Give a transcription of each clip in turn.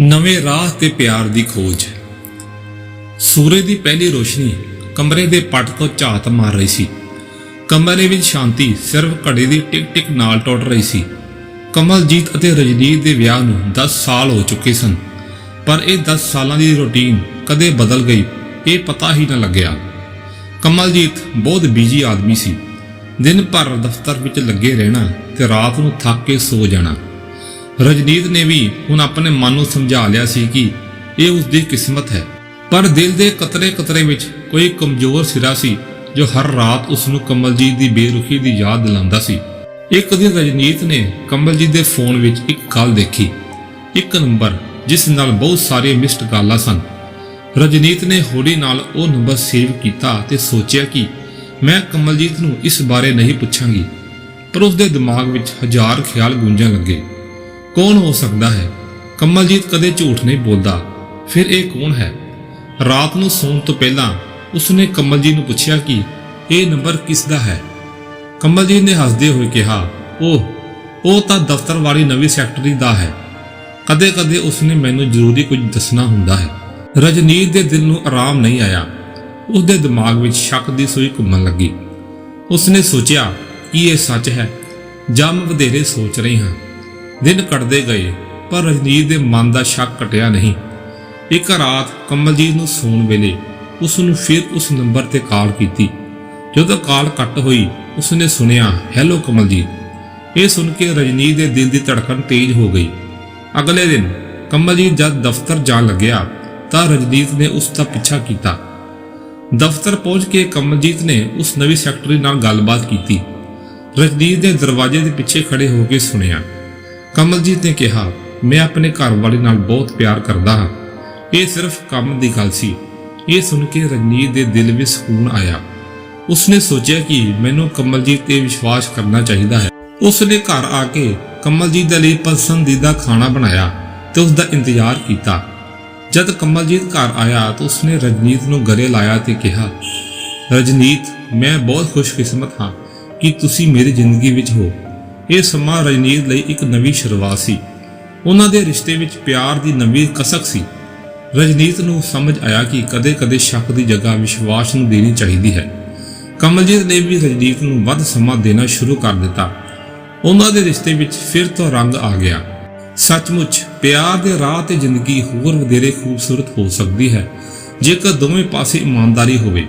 ਨਵੇਂ ਰਾਹ ਤੇ ਪਿਆਰ ਦੀ ਖੋਜ। ਸੂਰਜ ਦੀ ਪਹਿਲੀ ਰੋਸ਼ਨੀ ਕਮਰੇ ਦੇ ਪੱਟ ਤੋਂ ਝਾਤ ਮਾਰ ਰਹੀ ਸੀ। ਕਮਰੇ ਵਿੱਚ ਸ਼ਾਂਤੀ ਸਿਰਫ ਘੜੇ ਦੀ ਟਿਕ ਟਿਕ ਨਾਲ ਟੁੱਟ ਰਹੀ ਸੀ। ਕਮਲਜੀਤ ਅਤੇ ਰਜਨੀਤ ਦੇ ਵਿਆਹ ਨੂੰ 10 ਸਾਲ ਹੋ ਚੁੱਕੇ ਸਨ। ਪਰ ਇਹ 10 ਸਾਲਾਂ ਦੀ ਰੁਟੀਨ ਕਦੇ ਬਦਲ ਗਈ, ਇਹ ਪਤਾ ਹੀ ਨਾ ਲੱਗਿਆ। ਕਮਲਜੀਤ ਬਹੁਤ ਬਿਜ਼ੀ ਆਦਮੀ ਸੀ। ਦਿਨ ਭਰ ਦਫ਼ਤਰ ਵਿੱਚ ਲੱਗੇ ਰਹਿਣਾ ਤੇ ਰਾਤ ਨੂੰ ਥੱਕ ਕੇ ਸੋ ਜਾਣਾ। ਰਜਨੀਤ ਨੇ ਵੀ ਹੁਣ ਆਪਣੇ ਮਨ ਨੂੰ ਸਮਝਾ ਲਿਆ ਸੀ ਕਿ ਇਹ ਉਸ ਦੀ ਕਿਸਮਤ ਹੈ। ਪਰ ਦਿਲ ਦੇ ਕਤਰੇ ਕਤਰੇ ਵਿੱਚ ਕੋਈ ਕਮਜ਼ੋਰ ਸਿਰਾ ਸੀ, ਜੋ ਹਰ ਰਾਤ ਉਸ ਨੂੰ ਕਮਲਜੀਤ ਦੀ ਬੇਰੁਖੀ ਦੀ ਯਾਦ ਦਿਲਾਉਂਦਾ ਸੀ। ਇੱਕ ਦਿਨ ਰਜਨੀਤ ਨੇ ਕਮਲਜੀਤ ਦੇ ਫੋਨ ਵਿੱਚ ਇੱਕ ਕਾਲ ਦੇਖੀ। ਇੱਕ ਨੰਬਰ, ਜਿਸ ਨਾਲ ਬਹੁਤ ਸਾਰੇ ਮਿਸਡ ਕਾਲਾਂ ਸਨ। ਰਜਨੀਤ ਨੇ ਹੌਲੀ ਨਾਲ ਉਹ ਨੰਬਰ ਸੇਵ ਕੀਤਾ ਤੇ ਸੋਚਿਆ ਕਿ ਮੈਂ ਕਮਲਜੀਤ ਨੂੰ ਇਸ ਬਾਰੇ ਨਹੀਂ ਪੁੱਛਾਂਗੀ। ਪਰ ਉਸ ਦੇ ਦਿਮਾਗ ਵਿੱਚ ਹਜ਼ਾਰ ਖਿਆਲ ਗੂੰਜਣ ਲੱਗੇ। ਕੌਣ ਹੋ ਸਕਦਾ ਹੈ? ਕਮਲਜੀਤ ਕਦੇ ਝੂਠ ਨਹੀਂ ਬੋਲਦਾ। ਫਿਰ ਇਹ ਕੌਣ ਹੈ? ਰਾਤ ਨੂੰ ਸੌਣ ਤੋਂ ਪਹਿਲਾਂ ਉਸਨੇ ਕਮਲਜੀਤ ਨੂੰ ਪੁੱਛਿਆ ਕਿ ਇਹ ਨੰਬਰ ਕਿਸ ਦਾ ਹੈ? ਕਮਲਜੀਤ ਨੇ ਹੱਸਦੇ ਹੋਏ ਕਿਹਾ ਉਹ ਉਹ ਤਾਂ ਦਫ਼ਤਰ ਵਾਲੀ ਨਵੀਂ ਸੈਕਟਰੀ ਦਾ ਹੈ। ਕਦੇ-ਕਦੇ ਉਸਨੇ ਮੈਨੂੰ ਜ਼ਰੂਰੀ ਕੁਝ ਦੱਸਣਾ ਹੁੰਦਾ ਹੈ। ਰਜਨੀਤ ਦੇ ਦਿਲ ਨੂੰ ਆਰਾਮ ਨਹੀਂ ਆਇਆ। ਉਸਦੇ ਦਿਮਾਗ ਵਿੱਚ ਸ਼ੱਕ ਦੀ ਸੂਈ ਘੁੰਮਣ ਲੱਗੀ। ਉਸਨੇ ਸੋਚਿਆ, ਕਿ ਇਹ ਸੱਚ ਹੈ? ਜਾਂ ਮੈਂ ਵਧੇਰੇ ਸੋਚ ਰਹੀ ਹਾਂ? ਦਿਨ ਕੱਟਦੇ ਗਏ, ਪਰ ਰਜਨੀਤ ਦੇ ਮਨ ਦਾ ਸ਼ੱਕ ਘਟਿਆ ਨਹੀਂ। ਇੱਕ ਰਾਤ ਕਮਲਜੀਤ ਨੂੰ ਸੌਣ ਵੇਲੇ ਉਸ ਨੂੰ ਫਿਰ ਉਸ ਨੰਬਰ ਤੇ ਕਾਲ ਕੀਤੀ। ਜਦੋਂ ਕਾਲ ਕੱਟ ਹੋਈ ਉਸਨੇ ਸੁਣਿਆ, ਹੈਲੋ ਕਮਲਜੀਤ। ਇਹ ਸੁਣ ਕੇ ਰਜਨੀਤ ਦੇ ਦਿਲ ਦੀ ਧੜਕਣ ਤੇਜ਼ ਹੋ ਗਈ। ਅਗਲੇ ਦਿਨ ਕਮਲਜੀਤ ਜਦ ਦਫ਼ਤਰ ਜਾਣ ਲੱਗਿਆ, ਤਾਂ ਰਜਨੀਤ ਨੇ ਉਸ ਦਾ ਪਿੱਛਾ ਕੀਤਾ। ਦਫ਼ਤਰ ਪਹੁੰਚ ਕੇ ਕਮਲਜੀਤ ਨੇ ਉਸ ਨਵੀਂ ਸੈਕਟਰੀ ਨਾਲ ਗੱਲਬਾਤ ਕੀਤੀ। ਰਜਨੀਤ ਦੇ ਦਰਵਾਜ਼ੇ ਦੇ ਪਿੱਛੇ ਖੜੇ ਹੋ ਕੇ ਸੁਣਿਆ ਕਮਲਜੀਤ ਨੇ ਕਿਹਾ, ਮੈਂ ਆਪਣੇ ਘਰ ਵਾਲੇ ਨਾਲ ਬਹੁਤ ਪਿਆਰ ਕਰਦਾ ਹਾਂ। ਇਹ ਸਿਰਫ ਕੰਮ ਦੀ ਗੱਲ ਸੀ। ਇਹ ਸੁਣ ਕੇ ਰਣਜੀਤ ਦੇ ਦਿਲ ਵਿੱਚ ਸਕੂਨ ਆਇਆ। ਉਸਨੇ ਸੋਚਿਆ ਕਿ ਮੈਨੂੰ ਕਮਲਜੀਤ ਤੇ ਵਿਸ਼ਵਾਸ ਕਰਨਾ ਚਾਹੀਦਾ ਹੈ। ਉਸਨੇ ਘਰ ਆ ਕੇ ਕਮਲਜੀਤ ਦੇ ਲਈ ਪਸੰਦੀਦਾ ਖਾਣਾ ਬਣਾਇਆ ਤੇ ਉਸ ਦਾ ਇੰਤਜ਼ਾਰ ਕੀਤਾ। ਜਦ ਕਮਲਜੀਤ ਘਰ ਆਇਆ ਤਾਂ ਉਸਨੇ ਰਜਨੀਤ ਨੂੰ ਗਲੇ ਲਾਇਆ ਤੇ ਕਿਹਾ ਰਜਨੀਤ ਮੈਂ ਬਹੁਤ ਖੁਸ਼ਕਿਸਮਤ ਹਾਂ ਕਿ ਤੁਸੀਂ ਮੇਰੀ ਜ਼ਿੰਦਗੀ ਵਿੱਚ ਹੋ। ਇਹ ਸਮਾਂ ਰਜਨੀਤ ਲਈ ਇੱਕ ਨਵੀਂ ਸ਼ੁਰੂਆਤ ਸੀ। ਉਹਨਾਂ ਦੇ ਰਿਸ਼ਤੇ ਵਿੱਚ ਪਿਆਰ ਦੀ ਨਵੀਂ ਕਸਕ ਸੀ। ਰਜਨੀਤ ਨੂੰ ਸਮਝ ਆਇਆ ਕਿ ਕਦੇ-ਕਦੇ ਸ਼ੱਕ ਦੀ ਜਗ੍ਹਾ ਵਿਸ਼ਵਾਸ ਨੂੰ ਦੇਣੀ ਚਾਹੀਦੀ ਹੈ। ਕਮਲਜੀਤ ਨੇ ਵੀ ਰਜਨੀਤ ਨੂੰ ਵੱਧ ਸਮਾਂ ਦੇਣਾ ਸ਼ੁਰੂ ਕਰ ਦਿੱਤਾ। ਉਹਨਾਂ ਦੇ ਰਿਸ਼ਤੇ ਵਿੱਚ ਫਿਰ ਤੋਂ ਰੰਗ ਆ ਗਿਆ। ਸੱਚਮੁੱਚ, ਪਿਆਰ ਦੇ ਰਾਹ ਤੇ ਜ਼ਿੰਦਗੀ ਹੋਰ ਵਧੇਰੇ ਖੂਬਸੂਰਤ ਹੋ ਸਕਦੀ ਹੈ, ਜੇਕਰ ਦੋਵੇਂ ਪਾਸੇ ਇਮਾਨਦਾਰੀ ਹੋਵੇ।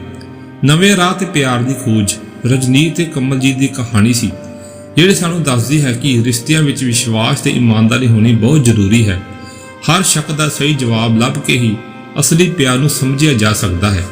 ਨਵੇਂ ਰਾਹ ਤੇ ਪਿਆਰ ਦੀ ਖੋਜ ਰਜਨੀਤ ਤੇ ਕਮਲਜੀਤ ਦੀ ਕਹਾਣੀ ਸੀ। ਜਿਹੜੀ ਸਾਨੂੰ ਦੱਸਦੀ ਹੈ ਕਿ ਰਿਸ਼ਤਿਆਂ ਵਿੱਚ ਵਿਸ਼ਵਾਸ ਤੇ ਇਮਾਨਦਾਰੀ ਹੋਣੀ ਬਹੁਤ ਜ਼ਰੂਰੀ ਹੈ। ਹਰ ਸ਼ੱਕ ਦਾ ਸਹੀ ਜਵਾਬ ਲੱਭ ਕੇ ਹੀ ਅਸਲੀ ਪਿਆਰ ਨੂੰ ਸਮਝਿਆ ਜਾ ਸਕਦਾ ਹੈ।